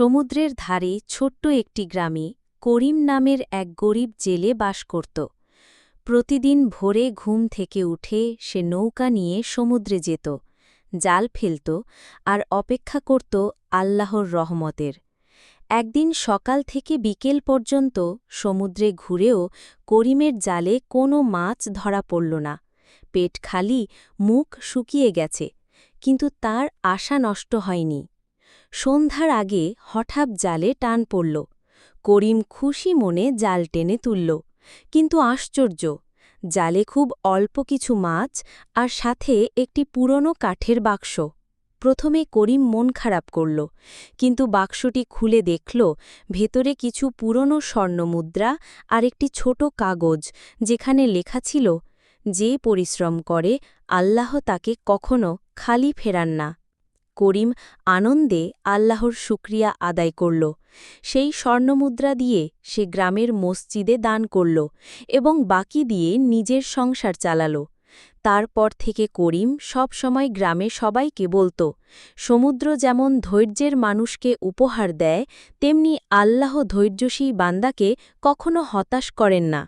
সমুদ্রের ধারে ছোট্ট একটি গ্রামে করিম নামের এক গরিব জেলে বাস করত। প্রতিদিন ভোরে ঘুম থেকে উঠে সে নৌকা নিয়ে সমুদ্রে যেত, জাল ফেলত আর অপেক্ষা করত আল্লাহর রহমতের। একদিন সকাল থেকে বিকেল পর্যন্ত সমুদ্রে ঘুরেও করিমের জালে কোনো মাছ ধরা পড়ল না। পেট খালি, মুখ শুকিয়ে গেছে, কিন্তু তার আশা নষ্ট হয়নি। সন্ধ্যার আগে হঠাৎ জালে টান পড়ল। করিম খুশি মনে জাল টেনে তুলল। কিন্তু আশ্চর্য, জালে খুব অল্প কিছু মাছ আর সাথে একটি পুরনো কাঠের বাক্স। প্রথমে করিম মন খারাপ করল, কিন্তু বাক্সটি খুলে দেখল, ভেতরে কিছু পুরনো স্বর্ণমুদ্রা আর একটি ছোট কাগজ যেখানে লেখা ছিল, যে পরিশ্রম করে, আল্লাহ তাকে কখনো খালি ফেরান না। করিম আনন্দে আল্লাহর শুক্রিয়া আদায় করল। সেই স্বর্ণমুদ্রা দিয়ে সে গ্রামের মসজিদে দান করল এবং বাকি দিয়ে নিজের সংসার চালাল। তারপর থেকে করিম সব সময় গ্রামে সবাইকে বলত, সমুদ্র যেমন ধৈর্যের মানুষকে উপহার দেয়, তেমনি আল্লাহ ধৈর্যশী বান্দাকে কখনো হতাশ করেন না।